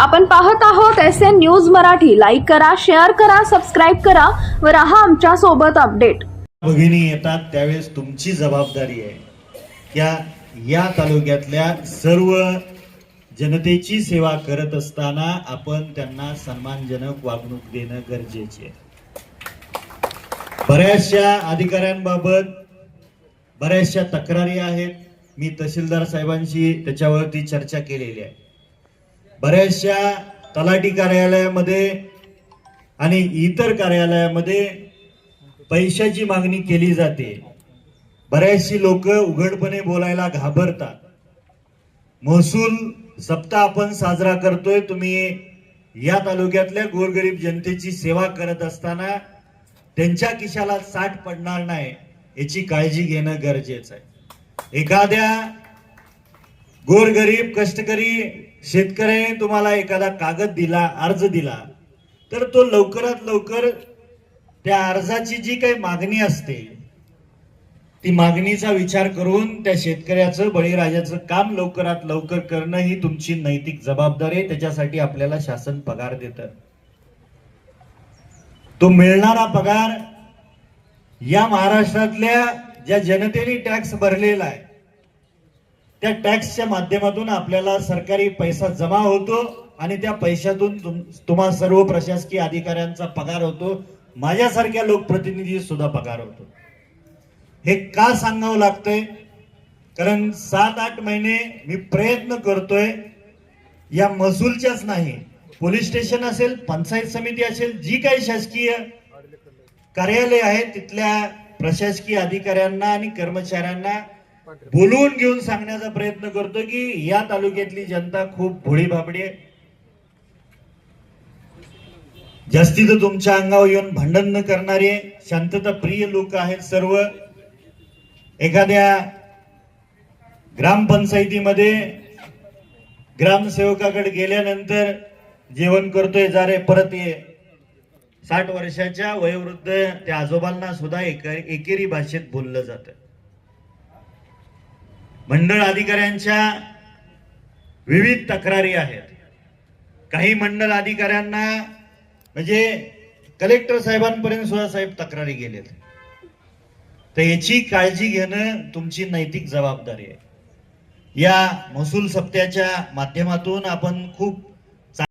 आपण पाहत आहोत S N news Marathi. Like करा शेअर करा सबस्क्राईब करा व राहा आमच्यासोबत अपडेट भगिनी येतात त्यावेळेस तुमची जबाबदारी आहे. त्या या तालुक्यातल्या सर्व जनतेची सेवा करत असताना आपण त्यांना सन्मानजनक वागणूक देणं गरजेचे आहे. बऱ्याचशा अधिकाऱ्यांबाबत बऱ्याचशा तक्रारी आहेत. मी तहसीलदार साहेबांशी त्याच्यावरती चर्चा केलेली आहे. बऱ्याचशा तलाठी कार्यालयामध्ये आणि इतर कार्यालयामध्ये पैशाची मागणी केली जाते. बऱ्याचशी लोक उघडपणे बोलायला घाबरतात. महसूल सप्ताह आपण साजरा करतोय. तुम्ही या तालुक्यातल्या गोरगरीब जनतेची सेवा करत असताना त्यांच्या किशाला साठ पडणार नाही याची काळजी घेणं गरजेचं आहे. एखाद्या गोरगरीब कष्टकरी शेतकऱ्याने तुम्हाला एखादा कागद दिला अर्ज दिला तर तो लवकरात लवकर त्या अर्जाची जी काही मागणी असते ती मागणीचा विचार करून त्या शेतकऱ्याचं बळीराजाचं काम लवकरात लवकर करणं ही तुमची नैतिक जबाबदारी आहे. त्याच्यासाठी आपल्याला शासन पगार देत. तो मिळणारा पगार या महाराष्ट्रातल्या ज्या जनतेने टॅक्स भरलेला आहे त्या टॅक्सच्या माध्यमातून आपल्याला सरकारी पैसा जमा होतो आणि त्या पैशातून तुम- तुम्हा सर्व प्रशासकीय अधिकाऱ्यांचा पगार होतो. माझ्यासारख्या लोकप्रतिनिधी सुद्धा पगार होतो. हे का सांगावं लागतंय? कारण सात आठ महिने मी प्रयत्न करतोय. या महसूलच्याच नाही. पोलीस स्टेशन असेल पंचायत समिती असेल जी काही शासकीय कार्यालय आहे तिथल्या प्रशासकीय अधिकाऱ्यांना आणि कर्मचाऱ्यांना बोलवून घेऊन सांगण्याचा प्रयत्न करतो की या तालुक्यातली जनता खूप भोळी बाबडी आहे. जास्तीत तुमच्या अंगावर येऊन भांडण न करणारे शांतता प्रिय लोक आहेत सर्व. एखाद्या ग्रामपंचायतीमध्ये ग्रामसेवकाकडे गेल्यानंतर जेवण करतोय जा रे परत ये. साठ वर्षाच्या वयोवृद्ध त्या आजोबांना सुद्धा एक एकेरी भाषेत बोललं जातं. मंडळ अधिकाऱ्यांच्या विविध तक्रारी आहेत. काही मंडळ अधिकाऱ्यांना म्हणजे कलेक्टर साहेबांपर्यंत सुद्धा साहेब तक्रारी गेलेत. तर याची काळजी घेणं तुमची नैतिक जबाबदारी आहे. या महसूल सप्त्याच्या माध्यमातून आपण खूप